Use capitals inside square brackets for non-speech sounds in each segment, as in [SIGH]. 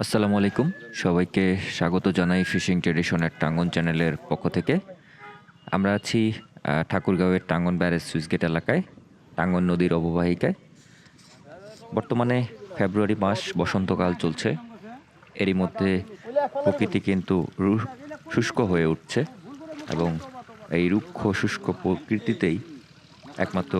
আসসালামু আলাইকুম। সবাইকে স্বাগত জানাই ফিশিং ট্রেডিশনের টাঙ্গন চ্যানেলের পক্ষ থেকে। আমরা আছি ঠাকুরগাঁওয়ের টাঙ্গন ব্যারেজ সুইচগেট এলাকায় টাঙ্গন নদীর অববাহিকায়। বর্তমানে ফেব্রুয়ারি মাস বসন্তকাল চলছে। এরই মধ্যে প্রকৃতি কিন্তু রু- শুষ্ক হয়ে উঠছে। এবং এই রুক্ষ শুষ্ক প্রকৃতিতেই একমাত্র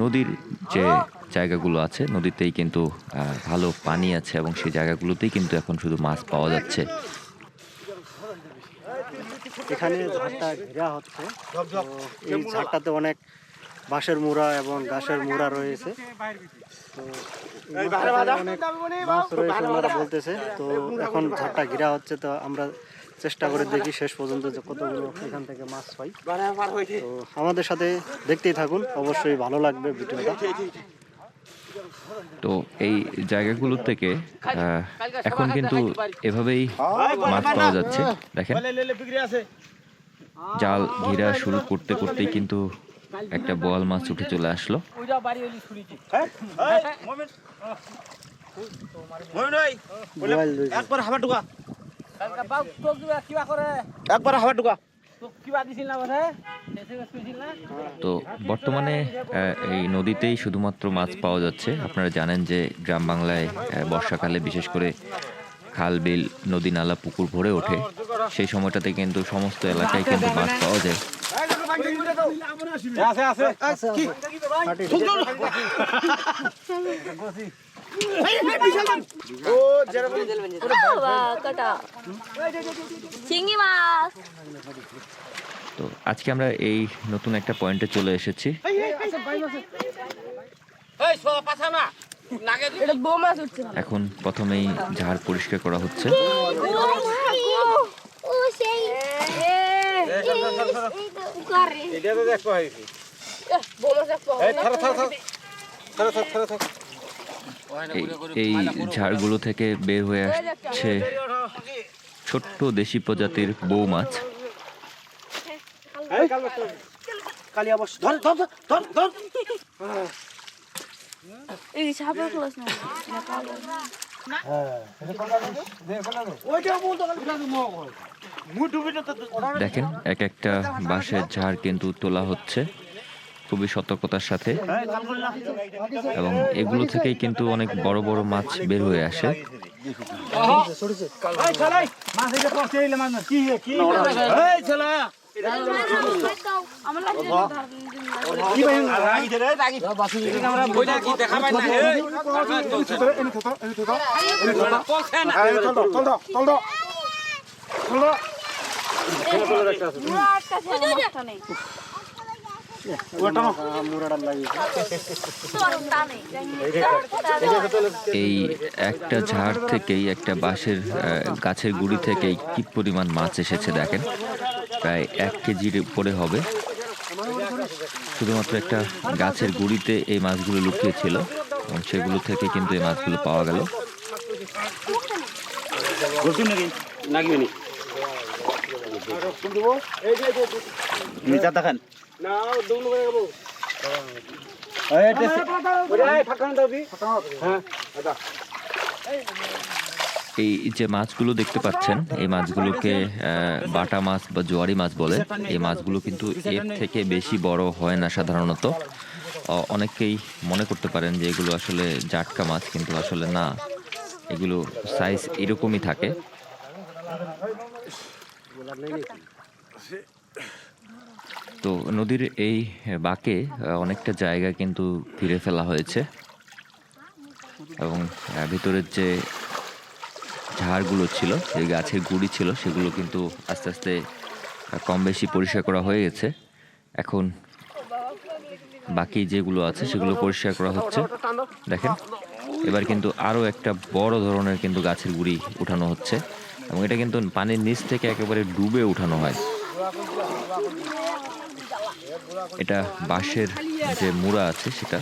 নদীর যে জায়গাগুলো আছে, নদীতেই কিন্তু ভালো পানি আছে এবং সেই জায়গাগুলোতেই কিন্তু এখন শুধু মাছ পাওয়া যাচ্ছে। এখানে ঝাড়টা ঘেরা হচ্ছে। এই ঝাড়টাতে অনেক বাঁশের মুড়া এবং ঘাসের মুড়া রয়েছে। তো অনেক মাছ রয়েছে বলতেছে। তো এখন ঝাড়টা ঘেরা হচ্ছে। তো আমরা চেষ্টা করে দেখি শেষ পর্যন্ত যে কতগুলো এখান থেকে মাছ পাই। তো আমাদের সাথে দেখতেই থাকুন অবশ্যই ভালো লাগবে ভিডিওটা। তো এই জায়গাগুলো থেকে এখন কিন্তু এভাবেই মাছ পাওয়া যাচ্ছে। দেখেন জাল ঘিরা শুরু করতে করতেই কিন্তু একটা বোয়াল মাছ উঠে চলে আসলো। একবার হাবা ঢুকা। কিবা কৰে একবার ঢুকা। তো বর্তমানে এই নদীতেই শুধুমাত্র মাছ পাওয়া যাচ্ছে। আপনারা জানেন যে গ্রাম বাংলায় বর্ষাকালে বিশেষ করে খাল বিল নদী নালা পুকুর ভরে ওঠে। সেই সময়টাতে কিন্তু সমস্ত এলাকায় কিন্তু মাছ পাওয়া যায়। আছে আছে। তো আজকে আমরা এই নতুন একটা পয়েন্টে চলে এসেছি। এই সোলা পাছা না। নাগে এটা বউ মাছ উঠছে। এখন প্রথমেই ঝাড় পরিষ্কার করা হচ্ছে। ও সেই। করে এটা তো দেখো হইছি বউ মাছ একটা এই ঝাড়গুলো থেকে বের হয়ে আসছে ছোট্ট দেশি প্রজাতির বউ মাছ। তো দেখেন এক একটা বাঁশের ঝাড় কিন্তু তোলা হচ্ছে। খুবই সতর্কতার সাথে এবং এগুলো থেকেই কিন্তু অনেক বড় বড় মাছ বের হয়ে আসে আমার এই একটা ঝাড় থেকেই একটা বাঁশের আহ, গাছের গুড়ি থেকেই কি পরিমাণ মাছ এসেছে দেখেন। প্রায় এক কেজির উপরে হবে। শুধুমাত্র একটা গাছের গুড়িতে এই মাছগুলো লুকিয়ে ছিল এবং সেগুলো থেকে কিন্তু এই মাছগুলো পাওয়া গেল। গোটু নাকি নাকি নি নিচা দেখেন। এই হ্যাঁ এই যে মাছগুলো দেখতে পাচ্ছেন এই মাছগুলোকে আহ, বাটা মাছ বা জোয়ারি মাছ বলে। এই মাছগুলো কিন্তু এর থেকে বেশি বড় হয় না সাধারণত। অনেকেই মনে করতে পারেন যে এগুলো আসলে জাটকা মাছ কিন্তু আসলে না। এগুলো সাইজ এরকমই থাকে। তো নদীর এই বাঁকে অনেকটা জায়গা কিন্তু ঘিরে ফেলা হয়েছে। এবং ভিতরের যে ঝাড়গুলো ছিল, যে গাছের গুড়ি ছিল, সেগুলো কিন্তু আস্তে আস্তে কম বেশি পরিষ্কার করা হয়ে গেছে। এখন বাকি যেগুলো আছে, সেগুলো পরিষ্কার করা হচ্ছে। দেখেন, এবার কিন্তু আরও একটা বড় ধরনের কিন্তু গাছের গুড়ি উঠানো হচ্ছে। এবং এটা কিন্তু পানির নিচ থেকে একেবারে ডুবে উঠানো হয়। এটা বাঁশের যে মুড়া আছে সেটা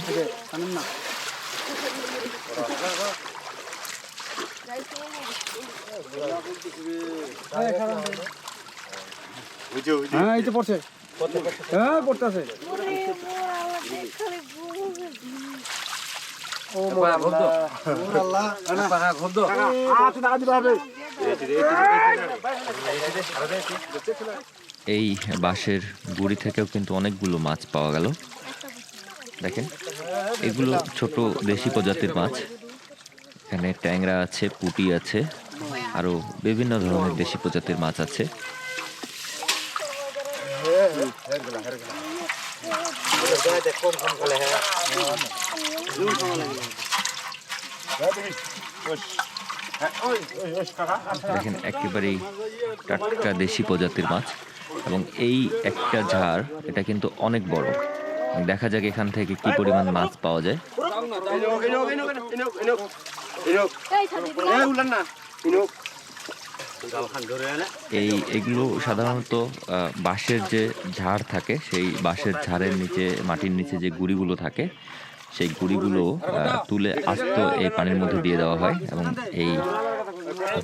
হ্যাঁ এই তো পড়ছে হ্যাঁ পড়তেছে ও আল্লাহ আচ্ছা টাকা দিতে হবে এই বাঁশের গুড়ি থেকেও কিন্তু অনেকগুলো মাছ পাওয়া গেল। দেখেন, এগুলো ছোট দেশি প্রজাতির মাছ। এখানে ট্যাংরা আছে, পুঁটি আছে আরও বিভিন্ন ধরনের দেশি প্রজাতির মাছ আছে। দেখেন, একেবারেই টাটকা দেশি প্রজাতির মাছ। এবং এই একটা ঝাড়, এটা কিন্তু অনেক বড়। দেখা যাক এখান থেকে কি পরিমাণ মাছ পাওয়া যায়। এই এগুলো সাধারণত বাঁশের যে ঝাড় থাকে, সেই বাঁশের ঝাড়ের নিচে, মাটির নিচে যে গুড়িগুলো থাকে, সেই গুড়িগুলো তুলে আস্ত এই পানির মধ্যে দিয়ে দেওয়া হয় এবং এই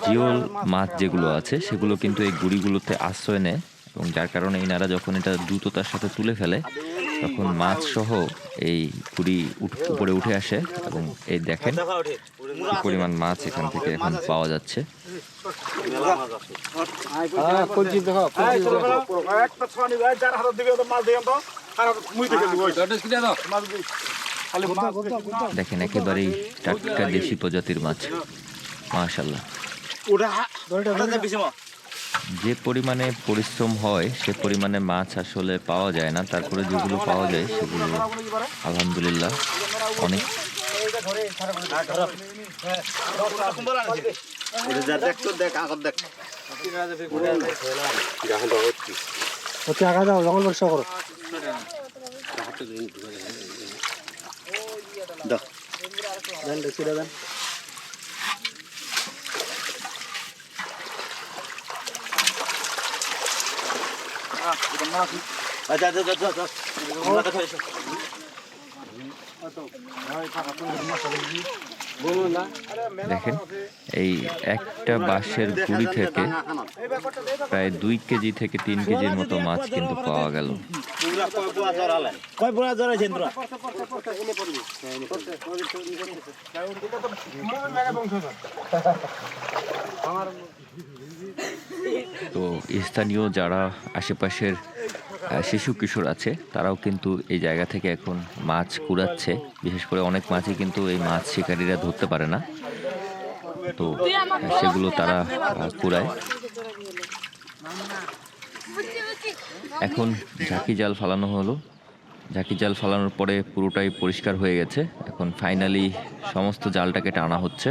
জিওল মাছ যেগুলো আছে, সেগুলো কিন্তু এই গুড়িগুলোতে আশ্রয় নেয়। এবং যার কারণে এনারা যখন এটা দ্রুততার সাথে তুলে ফেলে তখন মাছ সহ এই উঠ- উপরে উঠে আসে এবং এই দেখেন পরিমাণ মাছ এখান থেকে এখন পাওয়া যাচ্ছে। হ্যাঁ দেখেন একেবারেই টাটকা দেশি প্রজাতির মাছ। মাশাল্লাহ যে পরিমাণে পরিশ্রম হয় সে পরিমাণে মাছ আসলে পাওয়া যায় না। তারপরে যেগুলো পাওয়া যায় সেগুলো আলহামদুলিল্লাহ অনেক। হচ্ছে যাও জঙ্গল পরিষ্কার করো। দেন দেখি আমরা দেখেন, এই একটা বাঁশের গুড়ি থেকে প্রায় দুই কেজি থেকে তিন কেজির মতো মাছ কিন্তু পাওয়া গেল। পুরা [LAUGHS] তো স্থানীয় যারা আশেপাশের শিশু কিশোর আছে, তারাও কিন্তু এই জায়গা থেকে এখন মাছ কুড়াচ্ছে। বিশেষ করে অনেক মাছই কিন্তু এই মাছ শিকারীরা ধরতে পারে না। তো সেগুলো তারা কুড়ায়। এখন ঝাঁকি জাল ফালানো হলো। ঝাঁকি জাল ফালানোর পরে পুরোটাই পরিষ্কার হয়ে গেছে। এখন ফাইনালি সমস্ত জালটাকে টানা হচ্ছে।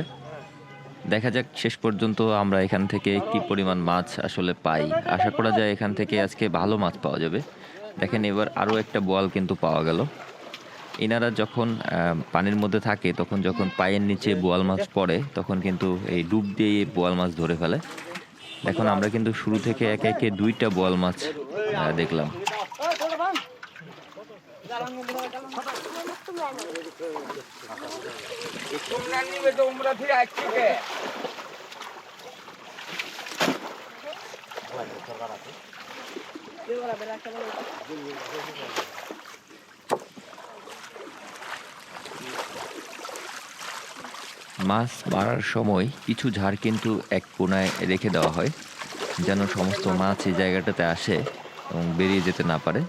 দেখা যাক শেষ পর্যন্ত আমরা এখান থেকে কি পরিমাণ মাছ আসলে পাই। আশা করা যায় এখান থেকে আজকে ভালো মাছ পাওয়া যাবে। দেখেন এবার আরও একটা বোয়াল কিন্তু পাওয়া গেল। এনারা যখন পানির মধ্যে থাকে, তখন যখন পায়ের নিচে বোয়াল মাছ পড়ে, তখন কিন্তু এই ডুব দিয়ে বোয়াল মাছ ধরে ফেলে। এখন আমরা কিন্তু শুরু থেকে একে একে দুইটা বোয়াল মাছ মাছ মারার সময় কিছু ঝাড় কিন্তু এক কোনায় রেখে দেওয়া হয়, যেন সমস্ত মাছ এই জায়গাটাতে আসে এবং বেরিয়ে যেতে না পারে।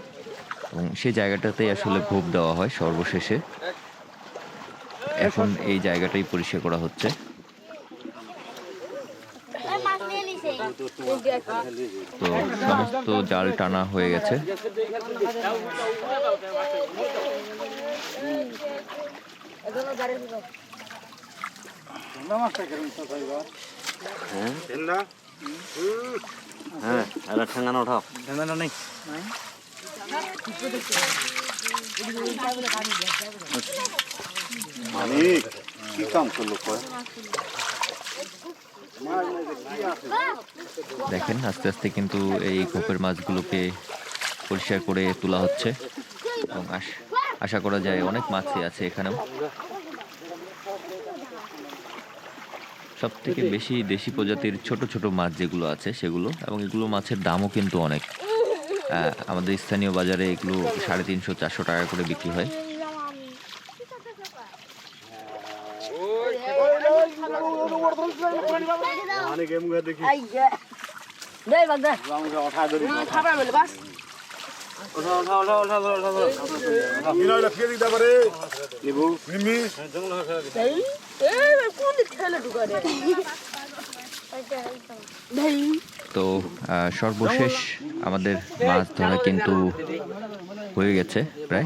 এবং সেই জায়গাটাতেই আসলে ভোগ দেওয়া হয় সর্বশেষে। এখন এই জায়গাটাই পরিষ্কার করা হচ্ছে। তো সমস্ত জাল টানা হয়ে গেছে। হ্যাঁ। এটা ঠেঙ্গানো উঠাও ঠেঙ্গানো নেই। মালিক কি কাম করল দেখেন, আস্তে আস্তে কিন্তু এই খোপের মাছগুলোকে পরিষ্কার করে তোলা হচ্ছে। এবং আশ- করা যায় অনেক মাছই আছে এখানেও। সব থেকে বেশি দেশি প্রজাতির ছোট ছোট মাছ যেগুলো আছে সেগুলো, এবং এগুলো মাছের দামও কিন্তু অনেক। আমাদের স্থানীয় বাজারে এগুলো সাড়ে তিনশো চারশো টাকা করে বিক্রি হয়। ঢুকা তো সর্বশেষ আমাদের মাছ ধরা কিন্তু হয়ে গেছে প্রায়।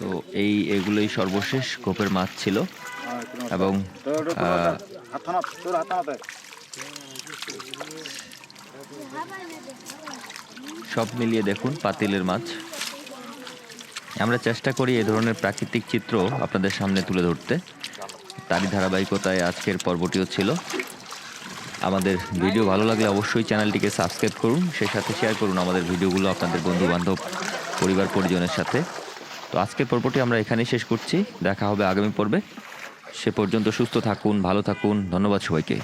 তো এই, এগুলোই সর্বশেষ কোপের মাছ ছিল এবং সব মিলিয়ে দেখুন পাতিলের মাছ। আমরা চেষ্টা করি এ ধরনের প্রাকৃতিক চিত্র আপনাদের সামনে তুলে ধরতে। তারই ধারাবাহিকতায় আজকের পর্বটিও ছিল। আমাদের ভিডিও ভালো লাগলে অবশ্যই চ্যানেলটিকে সাবস্ক্রাইব করুন, সেই সাথে শেয়ার করুন আমাদের ভিডিওগুলো আপনাদের বন্ধু বান্ধব পরিবার পরিজনের সাথে। তো আজকের পর্বটি আমরা এখানেই শেষ করছি। দেখা হবে আগামী পর্বে। সে পর্যন্ত সুস্থ থাকুন, ভালো থাকুন। ধন্যবাদ সবাইকে।